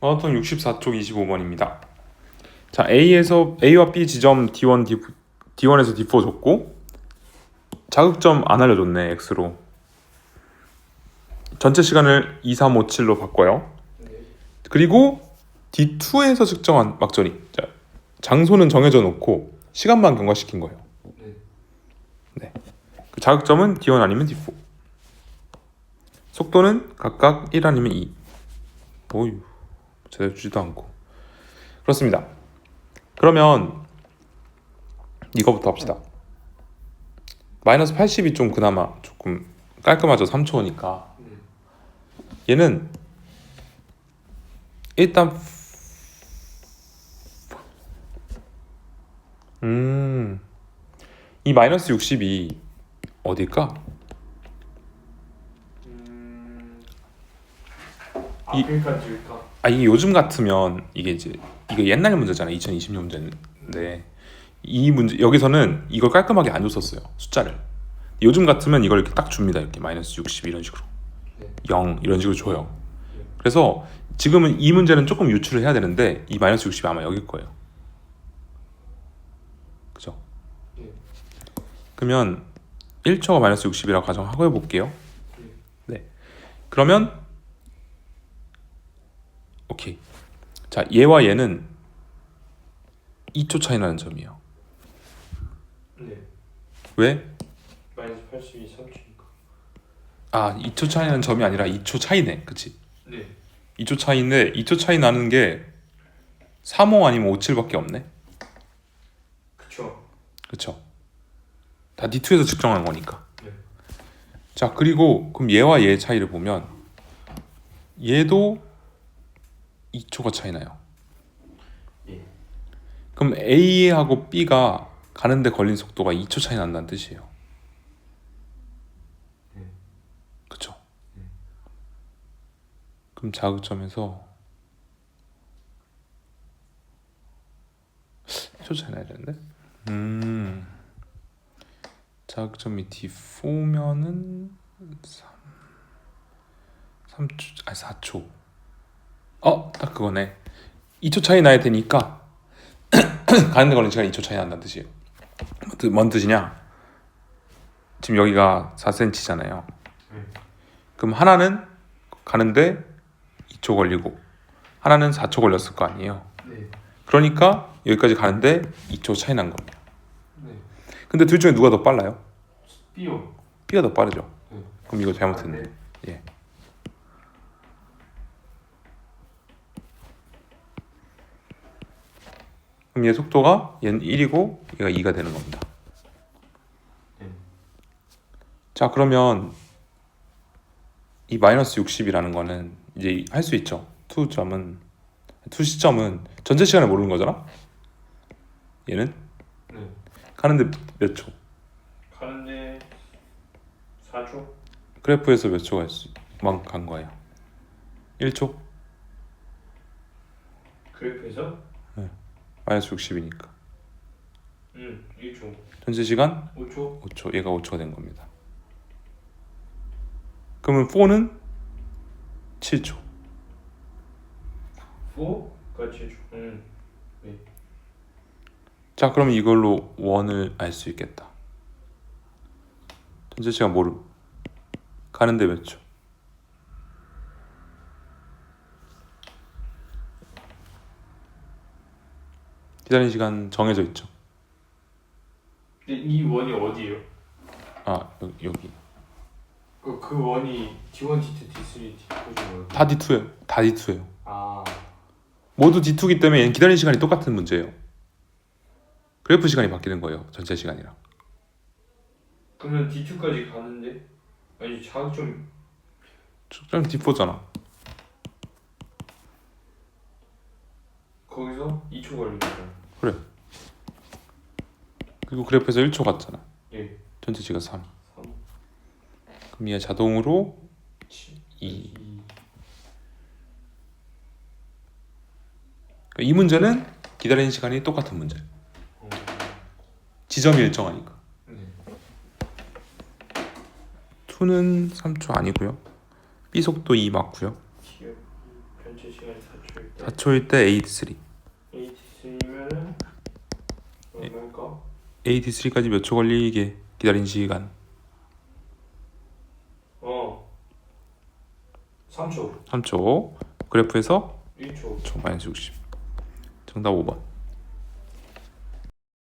마라톤 64쪽 25번입니다. 자, A에서 A와 B 지점 D1, D, D1에서 D4 줬고 자극점 안 알려줬네 X로. 전체 시간을 2357로 바꿔요. 네. 그리고 D2에서 측정한 막전이 자, 장소는 정해져 놓고 시간만 경과시킨 거예요. 네. 그 자극점은 D1 아니면 D4. 속도는 각각 1 아니면 2. 오유, 제대로 주지도 않고. 그렇습니다. 그러면 이거부터 합시다. 마이너스 80이 좀 그나마 조금 깔끔하죠. 3초니까. 네. 얘는 일단 음. 이 마이너스 60이 어딜까? 음. 이- 아프리카 지을까? 아 이게 요즘 같으면 이게 이제 이거 옛날 문제잖아. 2020년 문제인데 이 문제 여기서는 이걸 깔끔하게 안 줬었어요. 숫자를. 요즘 같으면 이걸 이렇게 딱 줍니다. 이렇게 마이너스 60 이런 식으로. 네. 0 이런 식으로 줘요. 네. 그래서 지금은 이 문제는 조금 유출을 해야 되는데 이 마이너스 60이 아마 여길 거예요. 그죠? 네. 그러면 1초가 마이너스 60이라고 가정하고 해볼게요. 네. 네. 그러면 오케이. 자 얘와 얘는 2초 차이 나는 점이에요. 네. 왜? 마이너스 82 3초니까. 아 2초 차이 나는 점이 아니라 2초 차이네. 그치? 네. 2초 차이인데 2초 차이 나는 게 3호 아니면 57밖에 없네. 그쵸. 그쵸? 다 D2에서 측정한 거니까. 네. 자 그리고 그럼 얘와 얘의 차이를 보면 얘도 2초가 차이 나요. 예. 그럼 A하고 B가 가는데 걸린 속도가 2초 차이 난다는 뜻이에요. 네. 그쵸? 네. 그럼 자극점에서 1초 차이 나야 되는데? 음 자극점이 D4면은 3 3초 아니 4초 어? 딱 그거네 2초 차이 나야 되니까 가는데 걸린 시간 2초 차이 난다는 뜻이에요 뭔 뜻- 뜻이냐 지금 여기가 4cm잖아요 네. 그럼 하나는 가는데 2초 걸리고 하나는 4초 걸렸을 거 아니에요 네. 그러니까 여기까지 가는데 2초 차이 난 겁니다 네. 근데 둘 중에 누가 더 빨라요? 삐오. B가 더 빠르죠 네. 그럼 이거 잘못했네 네. 예. 그럼 얘 속도가 얘는 1이고 얘가 2가 되는 겁니다. 네. 자 그러면 이 마이너스 60이라는 거는 이제 할 수 있죠. 투 점은 투 시점은 전체 시간을 모르는 거잖아. 얘는 네. 가는데 몇 초? 가는데 4초? 그래프에서 몇 초가 만간 거예요? 1초? 그래프에서? 마이너스 60이니까 응. 1초. 전체 시간 5초? 5초 얘가 5초가 된 겁니다. 그러면 4는 7초. 4가 7초. 응. 자 그럼 이걸로 원을 알 수 있겠다. 전체 시간 모르. 가는데 몇 초? 기다리는 시간 정해져 있죠. 근데 이 원이 어디예요? 아 여기, 여기. 그, 그 원이 D1, D2, D3, D4죠 뭐요? 다 D2예요. 다 D2예요. 아. 모두 D2기 때문에 얘는 기다리는 시간이 똑같은 문제예요. 그래프 시간이 바뀌는 거예요. 전체 시간이랑. 그러면 D2까지 가는데? 아니 자극점 좀 D4잖아. 거기서 2초 걸린 거죠? 그리고 그래프에서 1초 갔잖아. 예. 전체 시간 3. 3, 그럼 얘 자동으로 7, 2. 2. 그러니까 이 문제는 기다리는 시간이 똑같은 문제. 어. 지점이 일정하니까. 네. 2는 3초 아니고요. B 속도 2 맞고요. 전체 시간이 4초. 4초일 때 4초일 때 AD3 AT3면은 얼마일까? AD3까지 몇 초 걸리게 기다린 시간? 어. 3초. 3초. 그래프에서 1초. 초 마이너스 60 정답 5번